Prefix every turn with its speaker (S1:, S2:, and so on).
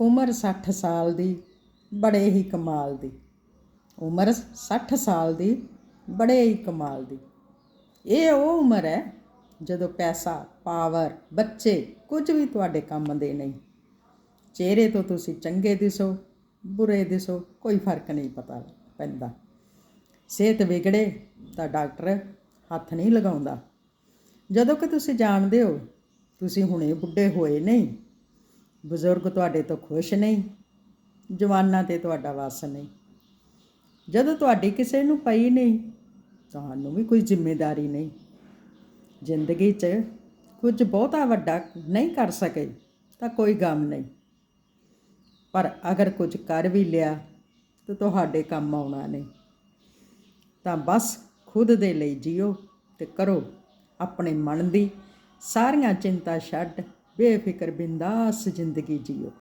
S1: ਉਮਰ 60 ਸਾਲ ਦੀ, ਬੜੇ ਹੀ ਕਮਾਲ ਦੀ। ਉਮਰ 60 ਸਾਲ ਦੀ, ਬੜੇ ਹੀ ਕਮਾਲ ਦੀ। ਇਹ ਉਹ ਉਮਰ ਹੈ ਜਦੋਂ ਪੈਸਾ, ਪਾਵਰ, ਬੱਚੇ ਕੁਝ ਵੀ ਤੁਹਾਡੇ ਕੰਮ ਦੇ ਨਹੀਂ। ਚਿਹਰੇ ਤੋਂ ਤੁਸੀਂ ਚੰਗੇ ਦਿਸੋ, ਬੁਰੇ ਦਿਸੋ, ਕੋਈ ਫ਼ਰਕ ਨਹੀਂ ਪਤਾ ਪੈਂਦਾ। ਸਿਹਤ ਵਿਗੜੇ ਤਾਂ ਡਾਕਟਰ ਹੱਥ ਨਹੀਂ ਲਗਾਉਂਦਾ। ਜਦੋਂ ਕਿ ਤੁਸੀਂ ਜਾਣਦੇ ਹੋ, ਤੁਸੀਂ ਹੁਣੇ ਬੁੱਢੇ ਹੋਏ ਨਹੀਂ। ਬਜ਼ੁਰਗ ਤੁਹਾਡੇ ਤੋਂ ਖੁਸ਼ ਨਹੀਂ, ਜਵਾਨਾਂ ਤੇ ਤੁਹਾਡਾ ਵਾਸ ਨਹੀਂ। ਜਦੋਂ ਤੁਹਾਡੀ ਕਿਸੇ ਨੂੰ ਪਈ ਨਹੀਂ, ਤੁਹਾਨੂੰ ਵੀ ਕੋਈ ਜ਼ਿੰਮੇਵਾਰੀ ਨਹੀਂ। ਜ਼ਿੰਦਗੀ 'ਚ ਕੁਝ ਬਹੁਤਾ ਵੱਡਾ ਨਹੀਂ ਕਰ ਸਕੇ ਤਾਂ ਕੋਈ ਗਮ ਨਹੀਂ। ਪਰ ਅਗਰ ਕੁਝ ਕਰ ਵੀ ਲਿਆ ਤਾਂ ਤੁਹਾਡੇ ਕੰਮ ਆਉਣਾ ਨਹੀਂ। ਤਾਂ ਬਸ ਖੁਦ ਦੇ ਲਈ ਜੀਓ ਤੇ ਕਰੋ। ਆਪਣੇ ਮਨ ਦੀ ਸਾਰੀਆਂ ਚਿੰਤਾ ਛੱਡ ਬੇਫਿਕਰ ਬਿੰਦਾਸ ਜ਼ਿੰਦਗੀ ਜੀਓ।